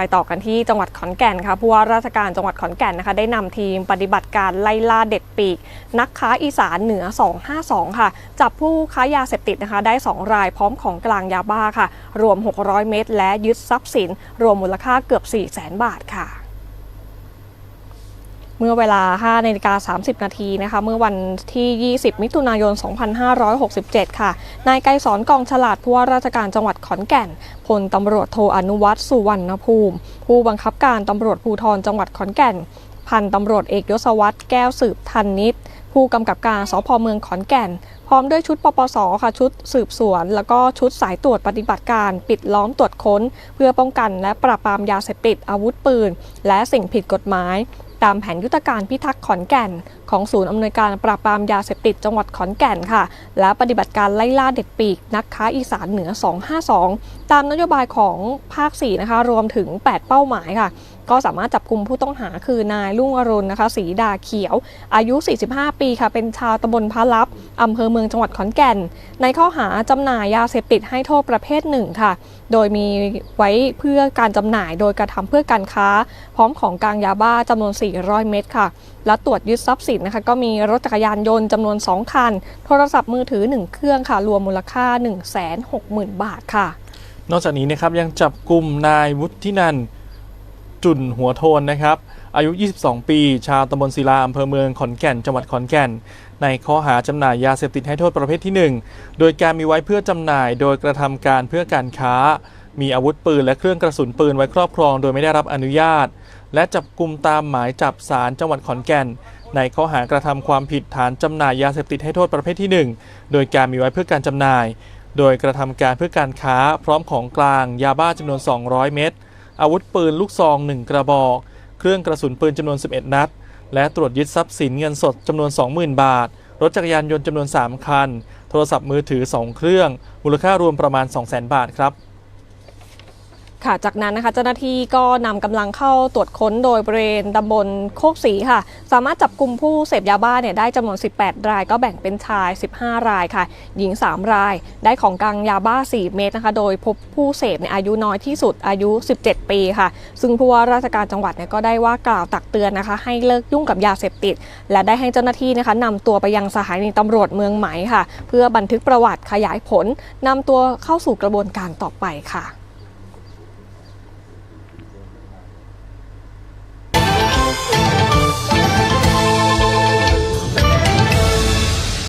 ไปต่อกันที่จังหวัดขอนแก่นค่ะผู้ว่าราชการจังหวัดขอนแก่นนะคะได้นำทีมปฏิบัติการไล่ล่าเด็ดปีก นักค้าอีสานเหนือ 252 ค่ะ จับผู้ค้ายาเสพติดนะคะ ได้ 2 รายพร้อมของกลางยาบ้าค่ะ รวม 600 เม็ดและยึดทรัพย์สิน รวมมูลค่าเกือบ 4 0 0 0 0 0 บาทค่ะ เมื่อเวลา5นาฬิกา30 นาทีนะคะ เมื่อวันที่ 20 มิถุนายน 2567 ค่ะ นายไกรสอนกองฉลาดผู้ว่าราชการจังหวัดขอนแก่นพลตำรวจโทอนุวัตรสุวรรณภูมิ ผู้บังคับการตำรวจภูธรจังหวัดขอนแก่น พันตำรวจเอกยศวัตรแก้วสืบทันนิตผู้กำกับการสพเมืองขอนแก่น พร้อมด้วยชุดปปสค่ะชุดสืบสวน แล้วก็ชุดสายตรวจปฏิบัติการปิดล้อมตรวจค้น เพื่อป้องกันและปราบปรามยาเสพติดอาวุธปืน และสิ่งผิดกฎหมาย ตามแผนยุทธการพิทักษ์ขอนแก่น ของศูนย์อำนวยการปราบปรามยาเสพติดจังหวัดขอนแก่นค่ะ และปฏิบัติการไล่ล่าเด็ดปีก นักค้าอีสานเหนือ 252 ตามนโยบายของภาค 4 นะคะ รวมถึง 8 เป้าหมายค่ะ ก็สามารถจับกลุ่มผู้ต้องหาคือนายลุ่งอรุณนะคะสีดาเขียว อายุ 45 ปีค่ะ เป็นชาวตำบลพระลับ อำเภอเมืองจังหวัดขอนแก่น ในข้อหาจำหน่ายยาเสพติดให้โทษประเภทหนึ่งค่ะ โดยมีไว้เพื่อการจำหน่ายโดยกระทำเพื่อการค้า พร้อมของกลางยาบ้าจำนวน 400 เม็ดค่ะ และตรวจยึดทรัพย์สินนะคะก็มีรถจักรยานยนต์จำนวน 2 คัน โทรศัพท์มือถือ 1 เครื่องค่ะ รวมมูลค่า 160,000 บาทค่ะ นอกจากนี้นะครับยังจับกลุ่มนายวุฒินันท์จุนหัวโทนนะครับ อายุ 22 ปี ชาวตำบลศิลาอำเภอเมืองขอนแก่น จังหวัดขอนแก่น ในข้อหาจำหน่ายยาเสพติดให้โทษประเภทที่ 1 โดยการมีไว้เพื่อจำหน่ายโดยกระทำการเพื่อการค้า มีอาวุธปืนและเครื่องกระสุนปืนไว้ครอบครองโดยไม่ได้รับอนุญาต และจับกลุ่มตามหมายจับศาลจังหวัดขอนแก่น ในข้อหากระทำความผิดฐานจำหน่ายยาเสพติดให้โทษประเภทที่ 1 โดยการมีไว้เพื่อการจำหน่าย โดยกระทำการเพื่อการค้า พร้อมของกลางยาบ้าจำนวน 200 เม็ดอาวุธปืนลูกซอง 1 กระบอก เครื่องกระสุนปืนจำนวน 11 นัด และตรวจยึดทรัพย์สินเงินสดจำนวน 20,000 บาท รถจักรยานยนต์จำนวน 3 คัน โทรศัพท์มือถือ 2 เครื่อง มูลค่ารวมประมาณ 200,000 บาทครับ ค่ะ จากนั้นนะคะเจ้าหน้าที่ก็นำกำลังเข้าตรวจค้นโดยบริเวณตำบลโคกศรีค่ะ สามารถจับกลุ่มผู้เสพยาบ้าเนี่ยได้จำนวน 18 ราย ก็แบ่งเป็นชาย 15 รายค่ะ หญิง 3 ราย ได้ของกลางยาบ้า 4 เม็ดนะคะ โดยพบผู้เสพในยอายุน้อยที่สุดอายุ 17 ปีค่ะ ซึ่งผู้ว่าราชการจังหวัดเนี่ยก็ได้ว่ากล่าวตักเตือนนะคะ ให้เลิกยุ่งกับยาเสพติด และได้ให้เจ้าหน้าที่นะคะนำตัวไปยังสถานีตำรวจเมืองไหมค่ะ เพื่อบันทึกประวัติขยายผลนำตัวเข้าสู่กระบวนการต่อไปค่ะ